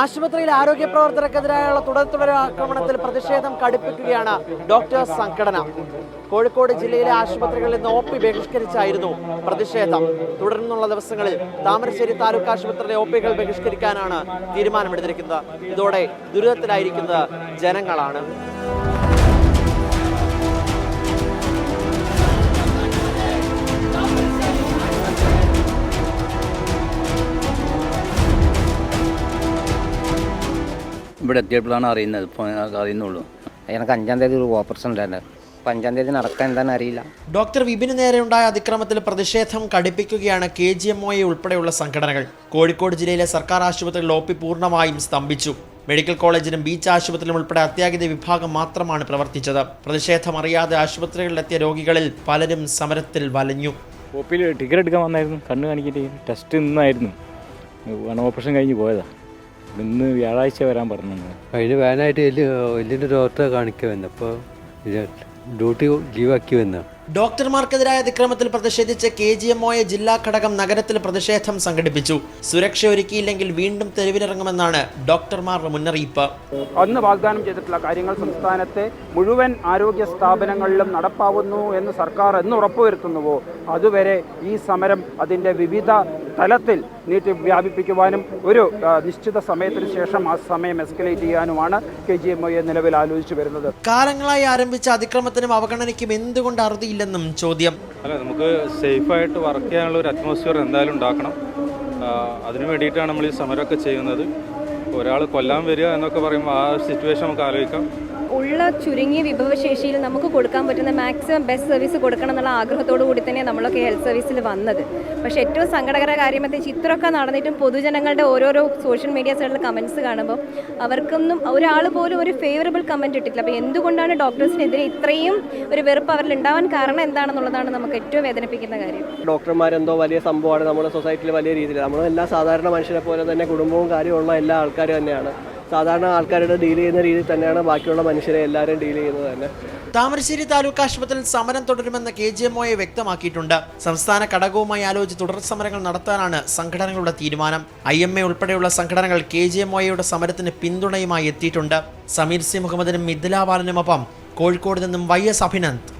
ആശുപത്രിയിൽ ആരോഗ്യ പ്രവർത്തകർക്കെതിരായുള്ള തുടർ തുടർ ആക്രമണത്തിൽ പ്രതിഷേധം കടുപ്പിക്കുകയാണ് ഡോക്ടേഴ്സ് സംഘടന. കോഴിക്കോട് ജില്ലയിലെ ആശുപത്രികളിൽ നിന്ന് ഒ പി ബഹിഷ്കരിച്ചായിരുന്നു പ്രതിഷേധം. തുടർന്നുള്ള ദിവസങ്ങളിൽ താമരശ്ശേരി താലൂക്ക് ആശുപത്രിയിലെ ഒ പികൾ ബഹിഷ്കരിക്കാനാണ് തീരുമാനമെടുത്തിരിക്കുന്നത്. ഇതോടെ ദുരിതത്തിലായിരിക്കുന്നത് ജനങ്ങളാണ്. ഇവിടെ എത്തിയപ്പോഴാണ് അറിയുന്നത്. ഇപ്പോൾ അറിയുന്നുള്ളൂ. എനിക്ക് അഞ്ചാം തീയതി ഒരു ഓപ്പറേഷൻ ഉണ്ടായിരുന്നു. അപ്പം അഞ്ചാം തീയതി നടക്കാൻ എന്താണെന്ന് അറിയില്ല. ഡോക്ടർ വിപിന് നേരെയുണ്ടായ അതിക്രമത്തിൽ പ്രതിഷേധം കടുപ്പിക്കുകയാണ് K G M O A ഉൾപ്പെടെയുള്ള സംഘടനകൾ. കോഴിക്കോട് ജില്ലയിലെ സർക്കാർ ആശുപത്രികളിൽ ഒ പി പൂർണമായും സ്തംഭിച്ചു. മെഡിക്കൽ കോളേജിലും ബീച്ച് ആശുപത്രിയിലും ഉൾപ്പെടെ അത്യാഹിത വിഭാഗം മാത്രമാണ് പ്രവർത്തിച്ചത്. പ്രതിഷേധം അറിയാതെ ആശുപത്രികളിലെത്തിയ രോഗികളിൽ പലരും സമരത്തിൽ വലഞ്ഞു. ടിക്കറ്റ് എടുക്കാൻ വന്നായിരുന്നു. കണ്ണ് കാണിക്കിട്ട് ടെസ്റ്റ് നിന്നായിരുന്നു. ഓപ്പറേഷൻ കഴിഞ്ഞ് പോയതാ. ഇന്ന് വ്യാഴാഴ്ച വരാൻ പറഞ്ഞു കഴിഞ്ഞ വേനായിട്ട് എല്ല് എല്ലിന്റെ ഡോക്ടറെ കാണിക്കാൻ വന്നു അപ്പോൾ ഡ്യൂട്ടി ലീവാക്കി വന്നു. ഡോക്ടർമാർക്കെതിരായ അതിക്രമത്തിൽ പ്രതിഷേധിച്ച് K G M O A ജില്ലാ ഘടകം നഗരത്തിൽ പ്രതിഷേധം സംഘടിപ്പിച്ചു. സുരക്ഷ ഒരുക്കിയില്ലെങ്കിൽ വീണ്ടും തെരുവിലിറങ്ങുമെന്നാണ് ഡോക്ടർമാരുടെ മുന്നറിയിപ്പ്. അന്ന് വാഗ്ദാനം ചെയ്തിട്ടുള്ള കാര്യങ്ങൾ സംസ്ഥാനത്തെ മുഴുവൻ ആരോഗ്യ സ്ഥാപനങ്ങളിലും നടപ്പാവുന്നു എന്ന് സർക്കാർ എന്ന് ഉറപ്പുവരുത്തുന്നുവോ? അതുവരെ ഈ സമരം അതിന്റെ വിവിധ തലത്തിൽ നീട്ടി വ്യാപിപ്പിക്കുവാനും ഒരു നിശ്ചിത സമയത്തിന് ശേഷം ആ സമയം എസ്കലേറ്റ് ചെയ്യാനുമാണ് കെ ജി എം ഒയെ നിലവിൽ ആലോചിച്ചു വരുന്നത്. കാലങ്ങളായി ആരംഭിച്ച അതിക്രമത്തിനും അവഗണനയ്ക്കും എന്തുകൊണ്ട് അറുതിയില്ലെന്നും ചോദ്യം. അല്ല നമുക്ക് സേഫായിട്ട് വർക്ക് ചെയ്യാനുള്ള ഒരു അറ്റ്മോസ്ഫിയർ എന്തായാലും ഉണ്ടാക്കണം. അതിനു വേണ്ടിയിട്ടാണ് നമ്മൾ ഈ സമരമൊക്കെ ചെയ്യുന്നത്. ഒരാൾ കൊല്ലാൻ വരിക എന്നൊക്കെ പറയുമ്പോൾ ആ സിറ്റുവേഷൻ നമുക്ക് ആലോചിക്കാം. ഉള്ള ചുരുങ്ങിയ വിഭവശേഷിയിൽ നമുക്ക് കൊടുക്കാൻ പറ്റുന്ന മാക്സിമം ബെസ്റ്റ് സർവീസ് കൊടുക്കണം എന്നുള്ള ആഗ്രഹത്തോടു കൂടി തന്നെ നമ്മളൊക്കെ ഹെൽത്ത് സർവീസിൽ വന്നത്. പക്ഷേ ഏറ്റവും സങ്കടകര കാര്യം എന്താ വെച്ചാൽ ഇത്രയൊക്കെ നടന്നിട്ടും പൊതുജനങ്ങളുടെ ഓരോരോ സോഷ്യൽ മീഡിയ കമൻസ് കാണുമ്പോൾ അവർക്കൊന്നും ഒരാൾ പോലും ഒരു ഫേവറബിൾ കമന്റ് ഇട്ടിട്ടില്ല. അപ്പോൾ എന്തുകൊണ്ടാണ് ഡോക്ടേഴ്സിനെതിരെ ഇത്രയും ഒരു വെറുപ്പ് അവരിൽ ഉണ്ടാവാൻ കാരണം എന്താണെന്നുള്ളതാണ് നമുക്ക് ഏറ്റവും വേദനിപ്പിക്കുന്ന കാര്യം. ഡോക്ടർമാരെന്തോ വലിയ സംഭവമാണ് നമ്മുടെ സൊസൈറ്റിയിൽ വലിയ രീതിയിൽ നമ്മളെല്ലാം സാധാരണ മനുഷ്യരെ പോലെ തന്നെ കുടുംബവും കാര്യമുള്ള എല്ലാ ആൾക്കാരും തന്നെയാണ്. സാധാരണ ആൾക്കാരുടെ ഡീൽ ചെയ്യുന്ന രീതിയിൽ തന്നെയാണ് ബാക്കിയുള്ള മനുഷ്യരെ എല്ലാവരും ഡീൽ ചെയ്യുന്നത് തന്നെ. താമരശ്ശേരി താലൂക്ക് ആശുപത്രിയിൽ സമരം തുടരുമെന്ന് കെ ജി എം ഒ വ്യക്തമാക്കിയിട്ടുണ്ട്. സംസ്ഥാന ഘടകവുമായി ആലോചിച്ച് തുടർ സമരങ്ങൾ നടത്താനാണ് സംഘടനകളുടെ തീരുമാനം. ഐ എം എ ഉൾപ്പെടെയുള്ള സംഘടനകൾ കെ ജി എം ഒ സമരത്തിന് പിന്തുണയുമായി എത്തിയിട്ടുണ്ട്. സമീർ സി മുഹമ്മദിനും മിഥില ബാലനുമൊപ്പം കോഴിക്കോട് നിന്നും വൈ എസ് അഭിനന്ദ്.